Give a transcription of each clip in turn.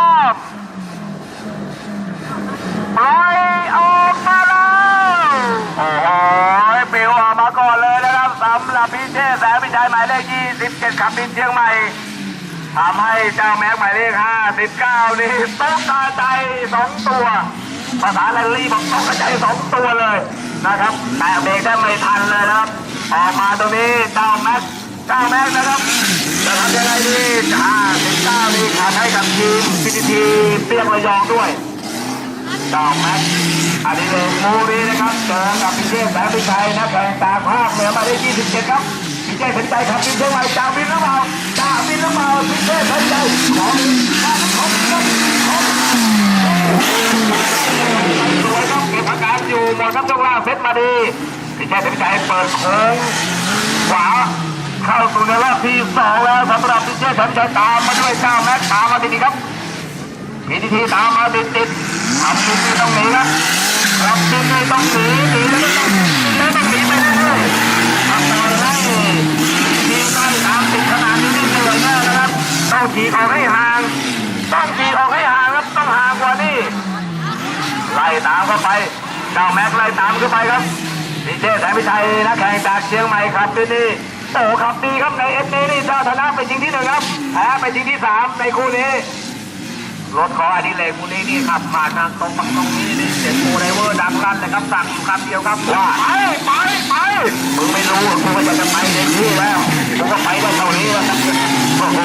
อบปล่อยออกมาแล้วโอ้โหปิวออกมาก่อนเลยนะครับสำหรับพี่เชษแสงพิชัยหมายเลข27ขับบินเชียงใหม่ทำให้เจ้าแม็กหมายเลข59นี่ตกกระจายสองตัว ภาษาแรลลี่บอกตกกระจายสองตัวเลยนะครับ แต่เบรกได้ไม่ทันเลยนะครับ ออกมาตรงนี้เจ้าแม็กเจ้าแม็กนะครับจะทำยังไงดีห้า ต้ามีขาให้กับทีมพีทีทีเปียกระยองด้วยเจ้าแม็กอันนี้เลยมูรีนะครับเจอกับพิเชษแสงพิชัยนะแข่งตาภาคเหนือมาได้27ครับพิเชษสนใจครับพิเชษใหม่จ่าวินหรือเปล่าจ่าวินหรือเปล่าพิเชษสนใจของของของของสวยครับเก็บอาการอยู่หมดครับช่วงล่างเซตมาดีพิเชษสนใจเปิดโค้งขวาเข้าสู่ในรอบที่สองแล้วสำหรับ พิเชษฉันจตามมาด้วยเจ้าแม็กตามมาดีๆครับพีทีทีตามมาติดติดๆทำทีนี้ต้องหนีครับครับทีนี้ต้องหนีหนีแล้วต้องแล้วต้องหนีไปเรื่อยๆทำต่อให้ทีมได้ตามติดขนาดนี้นี่เหนื่อยมากนะครับต้องขีดออกให้ห่าง ต้องขีดออกให้ห่างครับต้องห่างกว่านี้ไล่ตามเข้าไปเจ้าแม็กไล่ตามเข้าไปครับพีเจแสงพิชัยนักแข่งจากเชียงใหม่ครับที่นี่ โอ้ขับดีครับในเอสนี้นี่เจ้าชนะไปจริงที่หนึ่งครับแพ้ไปจริงที่สามในคู่นี้ รถของอดิเลกคู่นี้นี่ขับผ่านทางตรงฝั่งตรงนี้นี่เสียงโมไดเวอร์ดังลั่นเลยครับสั่งคำเดียวครับว่าไปไปไปมึงไม่รู้กูก็อยากจะไปเต็มที่แล้วกูก็ไปได้เท่านี้แล้วโอ้โห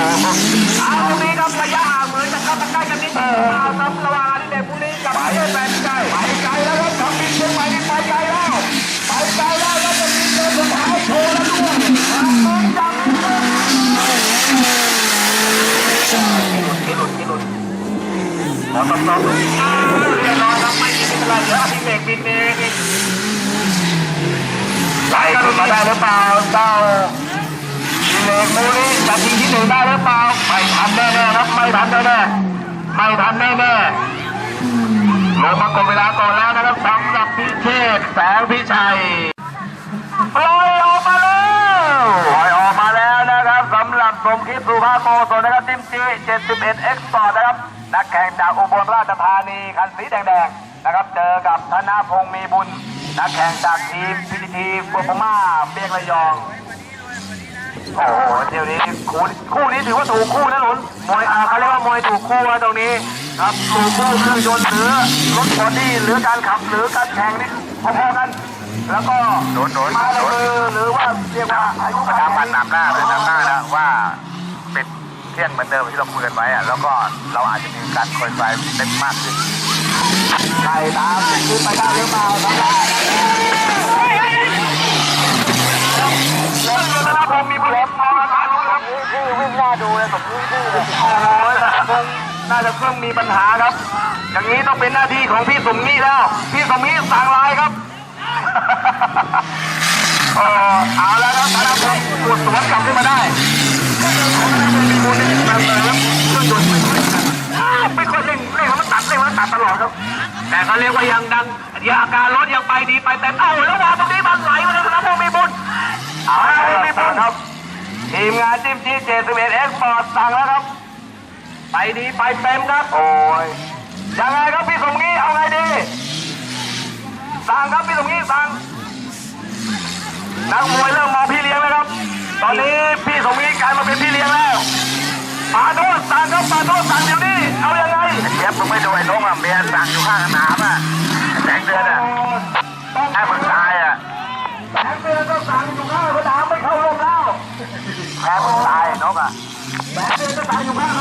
เอาดีครับระยะห่างเหมือนจะเข้าใกล้กันนิดเดียวครับระหว่างอดิเลกคู่นี้กับไปแฟนใจไปไกลแล้วครับขับบินเชียงใหม่นี่ไปไกลแล้วไปไกลแล้วแล้วจะมีเดินสุดท้ายโชว์แล้วด้วยครับมึงจังกินหลุดกินหลุด แล้วก็ต้องเรียบร้อยครับไม่มีอะไรเดี๋ยวพี่เบรกบินเองไล่ขึ้นมาได้หรือเปล่าเจ้าพี่เบรกมูนี่จะทิ้งที่หนึ่งได้หรือเปล่าไม่ทันแน่ๆครับไม่ทันแน่ๆไม่ทันแน่ๆลงมากดเวลาก่อนแล้วนะครับสำหรับพี่เชษแสงพิชัยลอยออกมาแล้วลอยออกมาแล้วนะครับสำหรับสมคิดสุภาโกศนะครับจิมจี71 X Sport นะครับ นักแข่งจากอุบลราชธานีคันสีแดงๆนะครับ เจอกับธนาพงษ์มีบุญ นักแข่งจากทีมพีทีปัวปม่าเบียงระยองโอ้โหเดี๋ยวนี้คู่คู่นี้ถือว่าถูกคู่นะหลุนมวยอ่าเขาเรียกว่ามวยถูกคู่นะตรงนี้ ครับถูกคู่เครื่องยนต์หรือรถบอดี้หรือการขับหรือการแข่งนี่พอๆกัน แล้วก็โดนโดนมาเลยหรือว่าเรียกว่าอายุประชาพันธ์นำหน้าเลยนำหน้าแล้วว่าเป็น เที่ยงเหมือนเดิมที่เราคุยกันไว้อะแล้วก็เราอาจจะมีการคอยไฟเต็มมากขึ้นใครตามติดขึ้นไปได้หรือเปล่าครับแล้วธนาพงษ์มีบุญมองการรู้ครับนี่วิ่งหน้าดูเลยแบบวิ่งดื้อเลยโอ้โหคงน่าจะเครื่องมีปัญหาครับ อย่างนี้ต้องเป็นหน้าที่ของพี่สมงี้แล้ว พี่สมงี้สั่งลายครับเออเอาแล้วครับธนาพงศ์กดสวนกลับขึ้นมาได้มีมูลนิธิมาเติมเครื่องยนต์ไม่ค่อยอ้าวไม่ค่อยเร่งเร่งแล้วมันตัด เร่งแล้วมันตัดตลอดครับ แต่ก็เรียกว่ายังดังยังอาการรถยังไปดีไปเต็มเอ้าแล้ววางตรงนี้มันไหลมาเลยธนาพงศ์มีบุญเอาละมีบุญครับทีมงานจิ้มจี้เจสิบเอ็ดเอ็กซ์พอร์ตสั่งแล้วครับ ไปดีไปเต็มครับ โอ้ยยังไงครับพี่สมงี้เอาไงดีสั่งครับพี่สมงี้สั่งนักมวยเริ่มมองพี่เลี้ยงแล้วครับ ตอนนี้พี่สมงี้กลายมาเป็นพี่เลี้ยงแล้วปาโนดสั่งครับปาโนดสั่งเดี๋ยวนี้เอา ยังไงเจี๊ยบมึงไม่ดูไอ้นกอะเมียสั่งอยู่ข้างสนามอะแสงเดือนอะตองถ้ามึงตายอะแสงเดือนก็สั่งอยู่ข้างนามไม่เข้าร่มแล้วแพ้มึงตายไอ้นกอะแสงเดือนก็สั่งอยู่ข้าง